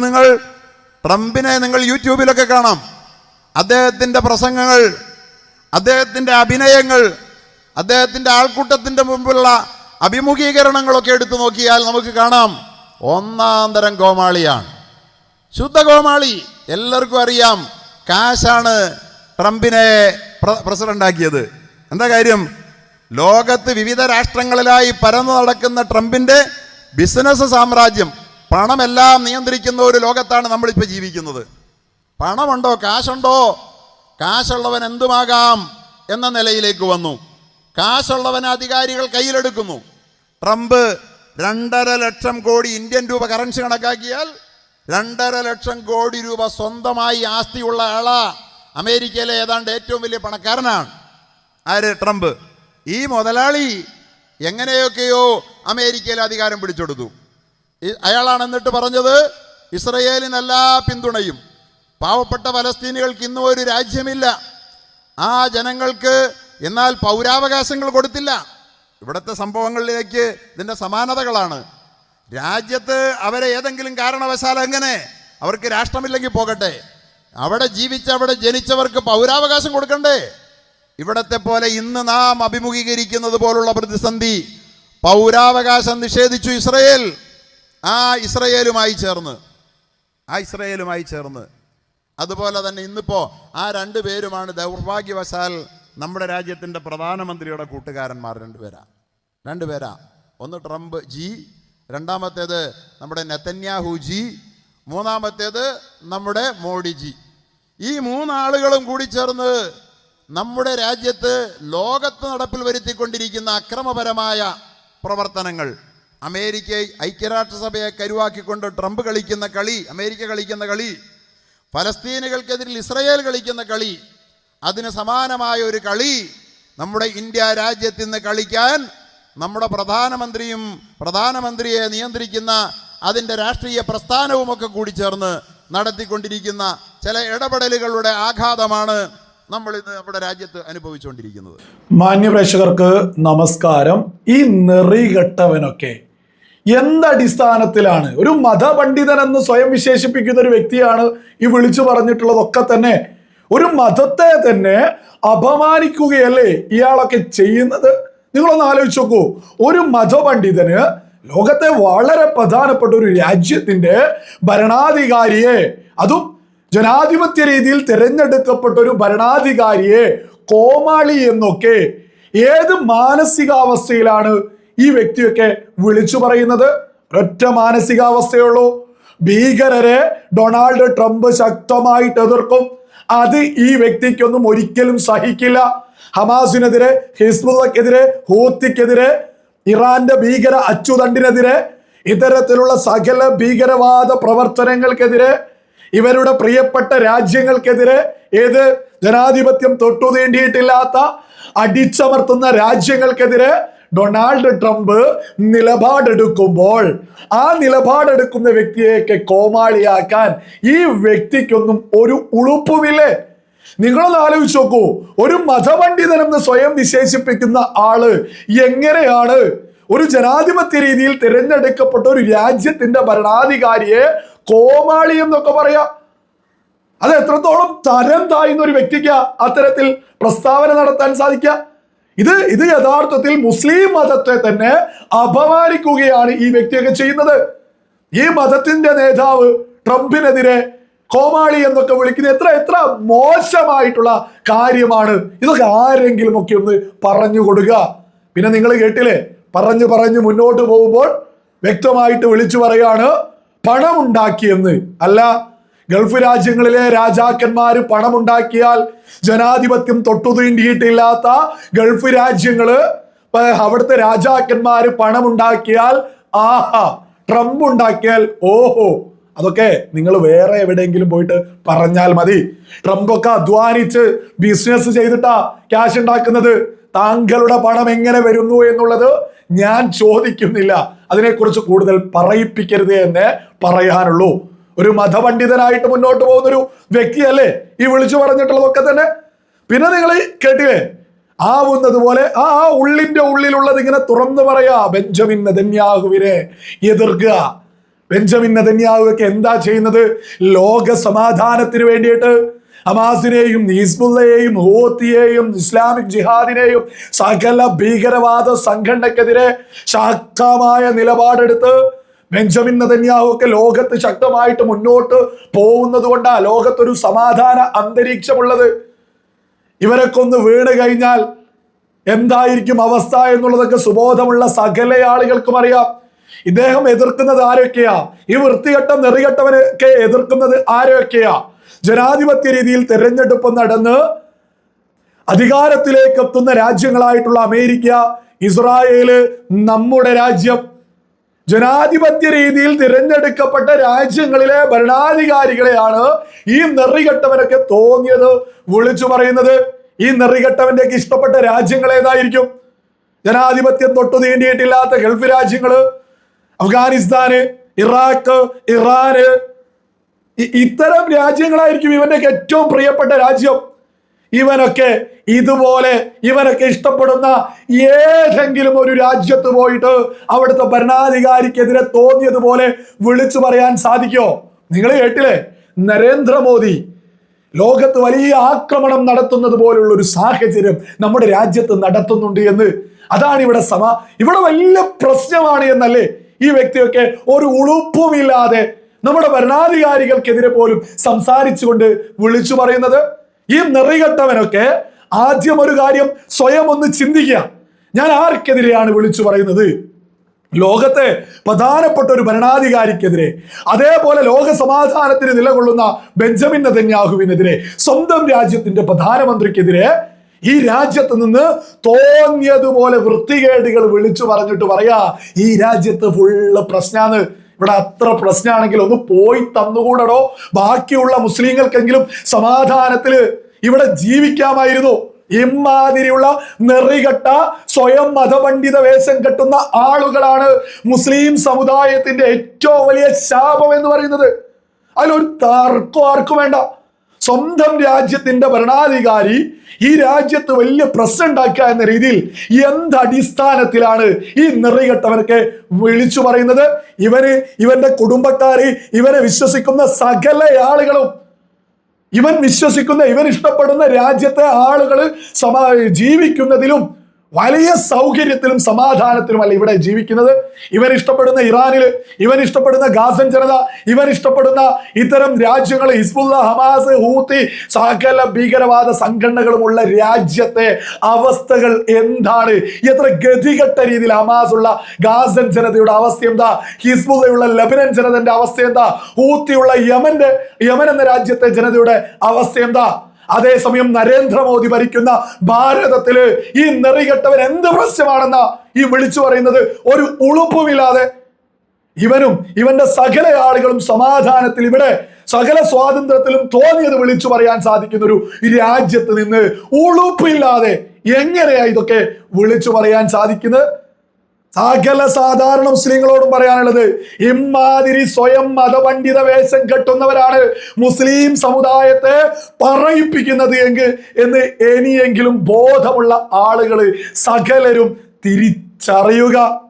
നിങ്ങൾ ട്രംപിനെ നിങ്ങൾ യൂട്യൂബിലൊക്കെ കാണാം. അദ്ദേഹത്തിന്റെ പ്രസംഗങ്ങൾ അദ്ദേഹത്തിന്റെ അഭിനയങ്ങൾ അദ്ദേഹത്തിന്റെ ആൾക്കൂട്ടത്തിന്റെ മുമ്പുള്ള അഭിമുഖീകരണങ്ങളൊക്കെ എടുത്തു നോക്കിയാൽ നമുക്ക് കാണാം. ഒന്നാം തരം കോമാളിയാണ് ശുദ്ധ ഗോമാളി എല്ലാവർക്കും അറിയാം കാശാണ് ട്രംപിനെ പ്രസിഡന്റാക്കിയത് എന്താ കാര്യം? ലോകത്ത് വിവിധ രാഷ്ട്രങ്ങളിലായി പരന്നു നടക്കുന്ന ട്രംപിന്റെ ബിസിനസ് സാമ്രാജ്യം പണമെല്ലാം നിയന്ത്രിക്കുന്ന ഒരു ലോകത്താണ് നമ്മളിപ്പോൾ ജീവിക്കുന്നത്. പണമുണ്ടോ കാശുണ്ടോ? കാശുള്ളവൻ എന്തുമാകാം എന്ന നിലയിലേക്ക് വന്നു. കാശുള്ളവൻ അധികാരികൾ കയ്യിലെടുക്കുന്നു. ട്രംപ് രണ്ടര ലക്ഷം കോടി ഇന്ത്യൻ രൂപ കറൻസി കണക്കാക്കിയാൽ രണ്ടര ലക്ഷം കോടി രൂപ സ്വന്തമായി ആസ്തിയുള്ള ആള അമേരിക്കയിലെ ഏതാണ്ട് ഏറ്റവും വലിയ പണക്കാരനാണ്. ആര്? ട്രംപ്. ഈ മുതലാളി എങ്ങനെയൊക്കെയോ അമേരിക്കയിലെ അധികാരം പിടിച്ചെടുത്തു. അയാളാണ് എന്നിട്ട് പറഞ്ഞത് ഇസ്രയേലിന് എല്ലാ പിന്തുണയും. പാവപ്പെട്ട ഫലസ്തീനികൾക്ക് ഇന്നും ഒരു രാജ്യമില്ല. ആ ജനങ്ങൾക്ക് എന്നാൽ പൗരാവകാശങ്ങൾ കൊടുത്തില്ല. ഇവിടുത്തെ സംഭവങ്ങളിലേക്ക് ഇതിന്റെ സമാനതകളാണ്. രാജ്യത്ത് അവരെ ഏതെങ്കിലും കാരണവശാൽ എങ്ങനെ അവർക്ക് രാഷ്ട്രമില്ലെങ്കിൽ പോകട്ടെ. അവിടെ ജീവിച്ച് അവിടെ ജനിച്ചവർക്ക് പൗരാവകാശം കൊടുക്കണ്ടേ? ഇവിടത്തെ പോലെ ഇന്ന് നാം അഭിമുഖീകരിക്കുന്നത് പോലുള്ള പ്രതിസന്ധി പൗരാവകാശം നിഷേധിച്ചു ഇസ്രയേൽ. ആ ഇസ്രയേലുമായി ചേർന്ന്. ആ ഇസ്രയേലുമായി ചേർന്ന്. അതുപോലെ തന്നെ ഇന്നിപ്പോൾ ആ രണ്ട് പേരുമാണ് ദൗർഭാഗ്യവശാൽ നമ്മുടെ രാജ്യത്തിന്റെ പ്രധാനമന്ത്രിയുടെ കൂട്ടുകാരന്മാർ രണ്ടുപേരാ രണ്ടുപേരാ ഒന്ന് ട്രംപ് ജി രണ്ടാമത്തേത് നമ്മുടെ നെത്തന്യാഹു ജി മൂന്നാമത്തേത് നമ്മുടെ മോഡി ജി. ഈ മൂന്നാളുകളും കൂടി ചേർന്ന് നമ്മുടെ രാജ്യത്ത് ലോകത്ത് നടപ്പിൽ വരുത്തിക്കൊണ്ടിരിക്കുന്ന അക്രമപരമായ പ്രവർത്തനങ്ങൾ അമേരിക്ക ഐക്യരാഷ്ട്രസഭയെ കരുവാക്കിക്കൊണ്ട് ട്രംപ് കളിക്കുന്ന കളി അമേരിക്ക കളിക്കുന്ന കളി ഫലസ്തീനുകൾക്കെതിരിൽ ഇസ്രയേൽ കളിക്കുന്ന കളി അതിന് സമാനമായ ഒരു കളി നമ്മുടെ ഇന്ത്യ രാജ്യത്ത് നിന്ന് കളിക്കാൻ നമ്മുടെ പ്രധാനമന്ത്രിയും പ്രധാനമന്ത്രിയെ നിയന്ത്രിക്കുന്ന അതിന്റെ രാഷ്ട്രീയ പ്രസ്ഥാനവുമൊക്കെ കൂടി ചേർന്ന് നടത്തിക്കൊണ്ടിരിക്കുന്ന ചില ഇടപെടലുകളുടെ ആഘാതമാണ് നമ്മൾ ഇന്ന് നമ്മുടെ രാജ്യത്ത് അനുഭവിച്ചുകൊണ്ടിരിക്കുന്നത്. മാന്യപ്രേക്ഷകർക്ക് നമസ്കാരം. ഈ നെറികെട്ടവനൊക്കെ എന്തടിസ്ഥാനത്തിലാണ്? ഒരു മതപണ്ഡിതൻ എന്ന് സ്വയം വിശേഷിപ്പിക്കുന്ന ഒരു വ്യക്തിയാണ് ഈ വിളിച്ചു പറഞ്ഞിട്ടുള്ളതൊക്കെ തന്നെ. ഒരു മതത്തെ തന്നെ അപമാനിക്കുകയല്ലേ ഇയാളൊക്കെ ചെയ്യുന്നത്? നിങ്ങളൊന്ന് ആലോചിച്ച് നോക്കൂ. ഒരു മതപണ്ഡിതന് ലോകത്തെ വളരെ പ്രധാനപ്പെട്ട ഒരു രാജ്യത്തിന്റെ ഭരണാധികാരിയെ അതും ജനാധിപത്യ രീതിയിൽ തിരഞ്ഞെടുക്കപ്പെട്ട ഒരു ഭരണാധികാരിയെ കോമാളി എന്നൊക്കെ ഏത് മാനസികാവസ്ഥയിലാണ് ഈ വ്യക്തിയൊക്കെ വിളിച്ചു പറയുന്നത് ഒറ്റ മാനസികാവസ്ഥയുള്ളൂ. ഭീകരരെ ഡൊണാൾഡ് ട്രംപ് ശക്തമായിട്ട് എതിർക്കും. അത് ഈ വ്യക്തിക്കൊന്നും ഒരിക്കലും സഹിക്കില്ല. ഹമാസിനെതിരെ ഹിസ്ബുള്ളക്കെതിരെ ഹൂത്തിക്കെതിരെ ഇറാന്റെ ഭീകര അച്ചുതണ്ടിനെതിരെ ഇത്തരത്തിലുള്ള സകല ഭീകരവാദ പ്രവർത്തനങ്ങൾക്കെതിരെ ഇവരുടെ പ്രിയപ്പെട്ട രാജ്യങ്ങൾക്കെതിരെ ഏത് ജനാധിപത്യം തൊട്ടു തീണ്ടിയിട്ടില്ലാത്ത അടിച്ചമർത്തുന്ന രാജ്യങ്ങൾക്കെതിരെ ഡൊണാൾഡ് ട്രംപ് നിലപാടെടുക്കുമ്പോൾ ആ നിലപാടെടുക്കുന്ന വ്യക്തിയെയൊക്കെ കോമാളിയാക്കാൻ ഈ വ്യക്തിക്കൊന്നും ഒരു ഉളുപ്പുമില്ലേ? നിങ്ങളൊന്ന് ആലോചിച്ച് നോക്കൂ. ഒരു മതപണ്ഡിതനെന്ന് സ്വയം വിശേഷിപ്പിക്കുന്ന ആൾ എങ്ങനെയാണ് ഒരു ജനാധിപത്യ രീതിയിൽ തിരഞ്ഞെടുക്കപ്പെട്ട ഒരു രാജ്യത്തിന്റെ ഭരണാധികാരിയെ കോമാളി എന്നൊക്കെ പറയാ? അത് എത്രത്തോളം തരം താഴ്ന്ന ഒരു വ്യക്തിക്ക് അത്തരത്തിൽ പ്രസ്താവന നടത്താൻ സാധിക്കുക ഇത് ഇത് യഥാർത്ഥത്തിൽ മുസ്ലിം മതത്തെ തന്നെ അപമാനിക്കുകയാണ് ഈ വ്യക്തിയൊക്കെ ചെയ്യുന്നത്. ഈ മതത്തിന്റെ നേതാവ് ട്രംപിനെതിരെ കോമാളി എന്നൊക്കെ വിളിക്കുന്ന എത്ര എത്ര മോശമായിട്ടുള്ള കാര്യമാണ്. ഇതൊക്കെ ആരെങ്കിലും ഒക്കെ ഒന്ന് പറഞ്ഞു കൊടുക്കുക. പിന്നെ നിങ്ങൾ കേട്ടില്ലേ? പറഞ്ഞു പറഞ്ഞു മുന്നോട്ട് പോകുമ്പോൾ വ്യക്തമായിട്ട് വിളിച്ചു പറയാണ് പണമുണ്ടാക്കിയെന്ന്. അല്ല ഗൾഫ് രാജ്യങ്ങളിലെ രാജാക്കന്മാർ പണമുണ്ടാക്കിയാൽ ജനാധിപത്യം തൊട്ടുതൂണ്ടിയിട്ടില്ലാത്ത ഗൾഫ് രാജ്യങ്ങൾ അവിടുത്തെ രാജാക്കന്മാര് പണമുണ്ടാക്കിയാൽ ആഹാ ട്രംപ് ഉണ്ടാക്കിയാൽ ഓഹോ. അതൊക്കെ നിങ്ങൾ വേറെ എവിടെയെങ്കിലും പോയിട്ട് പറഞ്ഞാൽ മതി. ട്രംപ് ഒക്കെ അധ്വാനിച്ച് ബിസിനസ് ചെയ്തിട്ടാ ക്യാഷ് ഉണ്ടാക്കുന്നത്. താങ്കളുടെ പണം എങ്ങനെ വരുന്നു എന്നുള്ളത് ഞാൻ ചോദിക്കുന്നില്ല. അതിനെക്കുറിച്ച് കൂടുതൽ പറയിപ്പിക്കരുത് എന്ന് പറയാനുള്ളൂ. ഒരു മതപണ്ഡിതനായിട്ട് മുന്നോട്ട് പോകുന്ന ഒരു വ്യക്തിയല്ലേ? ഈ വിളിച്ചു പറഞ്ഞിട്ടുള്ളതൊക്കെ തന്നെ. പിന്നെ നിങ്ങൾ കേട്ടില്ലേ? ആവുന്നത് പോലെ ആ ആ ഉള്ളിന്റെ ഉള്ളിലുള്ളത് ഇങ്ങനെ തുറന്നു പറയാ. ബെഞ്ചമിൻ നെതന്യാഹുവിനെ എതിർക്കുക. ബെഞ്ചമിൻ നെതന്യാഹുവൊക്കെ എന്താ ചെയ്യുന്നത്? ലോക സമാധാനത്തിന് വേണ്ടിയിട്ട് ഹമാസിനെയും ഹിസ്ബുള്ളയെയും ഹൂത്തിയെയും ഇസ്ലാമിക് ജിഹാദിനെയും സകല ഭീകരവാദ സംഘടനക്കെതിരെ ശക്തമായ നിലപാടെടുത്ത് ബെഞ്ചമിൻ നെതന്യാഹു ഒക്കെ ലോകത്ത് ശക്തമായിട്ട് മുന്നോട്ട് പോകുന്നത് കൊണ്ടാ ലോകത്തൊരു സമാധാന അന്തരീക്ഷമുള്ളത്. ഇവരൊക്കെ ഒന്ന് വീണ് കഴിഞ്ഞാൽ എന്തായിരിക്കും അവസ്ഥ എന്നുള്ളതൊക്കെ സുബോധമുള്ള സകല ആളുകൾക്കും അറിയാം. ഇദ്ദേഹം എതിർക്കുന്നത് ആരൊക്കെയാ? ഈ വൃത്തികെട്ട നെറികെട്ടവനൊക്കെ എതിർക്കുന്നത് ആരൊക്കെയാ? ജനാധിപത്യ രീതിയിൽ തെരഞ്ഞെടുപ്പ് നടന്ന് അധികാരത്തിലേക്ക് എത്തുന്ന രാജ്യങ്ങളായിട്ടുള്ള അമേരിക്ക ഇസ്രായേൽ നമ്മുടെ രാജ്യം. ജനാധിപത്യ രീതിയിൽ തിരഞ്ഞെടുക്കപ്പെട്ട രാജ്യങ്ങളിലെ ഭരണാധികാരികളെയാണ് ഈ നെറികെട്ടവനൊക്കെ തോന്നിയത്. വിളിച്ചു പറയുന്നത് ഈ നെറികെട്ടവന്റെ ഇഷ്ടപ്പെട്ട രാജ്യങ്ങൾ ഏതായിരിക്കും? ജനാധിപത്യം തൊട്ടു തീണ്ടിയിട്ടില്ലാത്ത ഗൾഫ് രാജ്യങ്ങൾ അഫ്ഗാനിസ്ഥാന് ഇറാഖ് ഇറാന്. ഇത്തരം രാജ്യങ്ങളായിരിക്കും ഇവന്റെ ഏറ്റവും പ്രിയപ്പെട്ട രാജ്യം. ഇവനൊക്കെ ഇതുപോലെ ഇവനൊക്കെ ഇഷ്ടപ്പെടുന്ന ഏതെങ്കിലും ഒരു രാജ്യത്ത് പോയിട്ട് അവിടുത്തെ ഭരണാധികാരിക്കെതിരെ തോന്നിയതുപോലെ വിളിച്ചു പറയാൻ സാധിക്കോ? നിങ്ങൾ കേട്ടില്ലേ? നരേന്ദ്രമോദി ലോകത്ത് വലിയ ആക്രമണം നടത്തുന്നത് പോലുള്ള ഒരു സാഹചര്യം നമ്മുടെ രാജ്യത്ത് നടത്തുന്നുണ്ട് എന്ന്. അതാണ് ഇവിടെ സമ ഇവിടെ വലിയ പ്രശ്നമാണ് എന്നല്ലേ ഈ വ്യക്തിയൊക്കെ ഒരു ഉളുപ്പുമില്ലാതെ നമ്മുടെ ഭരണാധികാരികൾക്കെതിരെ പോലും സംസാരിച്ചുകൊണ്ട് വിളിച്ചു പറയുന്നത്? ഈ നിറികെട്ടവനൊക്കെ ആദ്യം ഒരു കാര്യം സ്വയം ഒന്ന് ചിന്തിക്കുക. ഞാൻ ആർക്കെതിരെയാണ് വിളിച്ചു പറയുന്നത്? ലോകത്തെ പ്രധാനപ്പെട്ട ഒരു ഭരണാധികാരിക്കെതിരെ അതേപോലെ ലോക സമാധാനത്തിന് നിലകൊള്ളുന്ന ബെഞ്ചമിൻ നെതന്യാഹുവിനെതിരെ സ്വന്തം രാജ്യത്തിന്റെ പ്രധാനമന്ത്രിക്കെതിരെ ഈ രാജ്യത്ത് നിന്ന് തോന്നിയതുപോലെ വൃത്തികേടുകൾ വിളിച്ചു പറഞ്ഞിട്ട് പറയാ ഈ രാജ്യത്ത് ഫുള്ള് പ്രശ്നാണ് ഇവിടെ അത്ര പ്രശ്നമാണെങ്കിൽ ഒന്ന് പോയി തന്നുകൂടടോ. ബാക്കിയുള്ള മുസ്ലിങ്ങൾക്കെങ്കിലും സമാധാനത്തിൽ ഇവിടെ ജീവിക്കാമായിരുന്നു. ഇമാതിരിയുള്ള നെറികെട്ട സ്വയം മതപണ്ഡിത വേഷം കെട്ടുന്ന ആളുകളാണ് മുസ്ലിം സമുദായത്തിന്റെ ഏറ്റവും വലിയ ശാപം എന്ന് പറയുന്നത്. അതിലൊരു തർക്കം ആർക്കും വേണ്ട. സ്വന്തം രാജ്യത്തിന്റെ ഭരണാധികാരി ഈ രാജ്യത്ത് വലിയ പ്രശ്നം ഉണ്ടാക്കുക എന്ന രീതിയിൽ എന്ത് അടിസ്ഥാനത്തിലാണ് ഈ നെറികെട്ടവനൊക്കെ വിളിച്ചു പറയുന്നത്? ഇവർ ഇവന്റെ കുടുംബക്കാര് ഇവരെ വിശ്വസിക്കുന്ന സകല ആളുകളും ഇവൻ വിശ്വസിക്കുന്ന ഇവൻ ഇഷ്ടപ്പെടുന്ന രാജ്യത്തെ ആളുകൾ സമാ ജീവിക്കുന്നതിലും വലിയ സൗകര്യത്തിലും സമാധാനത്തിലുമല്ല ഇവിടെ ജീവിക്കുന്നത്. ഇവൻ ഇഷ്ടപ്പെടുന്ന ഇറാനിൽ ഇവൻ ഇഷ്ടപ്പെടുന്ന ഗാസൻ ജനത ഇവൻ ഇഷ്ടപ്പെടുന്ന ഇത്തരം രാജ്യങ്ങൾ ഹിസ്ബുല്ല ഹമാസ് ഹൂത്തി സകല ഭീകരവാദ സംഘടനകളുമുള്ള രാജ്യത്തെ അവസ്ഥകൾ എന്താണ്? എത്ര ഗതികെട്ട രീതിയിൽ ഹമാസ് ഉള്ള ഗാസൻ ജനതയുടെ അവസ്ഥ എന്താ? ഹിസ്ബുല്ലയുള്ള ലബനൻ ജനതന്റെ അവസ്ഥ എന്താ? ഹൂത്തിയുള്ള യമന്റെ യമൻ എന്ന രാജ്യത്തെ ജനതയുടെ അവസ്ഥ എന്താ? അതേസമയം നരേന്ദ്രമോദി ഭരിക്കുന്ന ഭാരതത്തിൽ ഈ നെറികെട്ടവൻ എന്ത് പ്രശ്നമാണെന്ന ഈ വിളിച്ചു പറയുന്നത്? ഒരു ഉളുപ്പുമില്ലാതെ. ഇവനും ഇവന്റെ സകല ആളുകളും സമാധാനത്തിൽ ഇവിടെ സകല സ്വാതന്ത്ര്യത്തിലും തോന്നിയത് വിളിച്ചു പറയാൻ സാധിക്കുന്ന ഒരു രാജ്യത്ത് നിന്ന് ഉളുപ്പില്ലാതെ എങ്ങനെയാ ഇതൊക്കെ വിളിച്ചു പറയാൻ സാധിക്കുന്നത്? സകല സാധാരണ മുസ്ലിങ്ങളോടും പറയാനുള്ളത് ഇമാതിരി സ്വയം മതപണ്ഡിത വേഷം കെട്ടുന്നവരാണ് മുസ്ലിം സമുദായത്തെ പറയിപ്പിക്കുന്നത് എങ്കിൽ എന്ന് ഇനിയെങ്കിലും ബോധമുള്ള ആളുകൾ സകലരും തിരിച്ചറിയുക.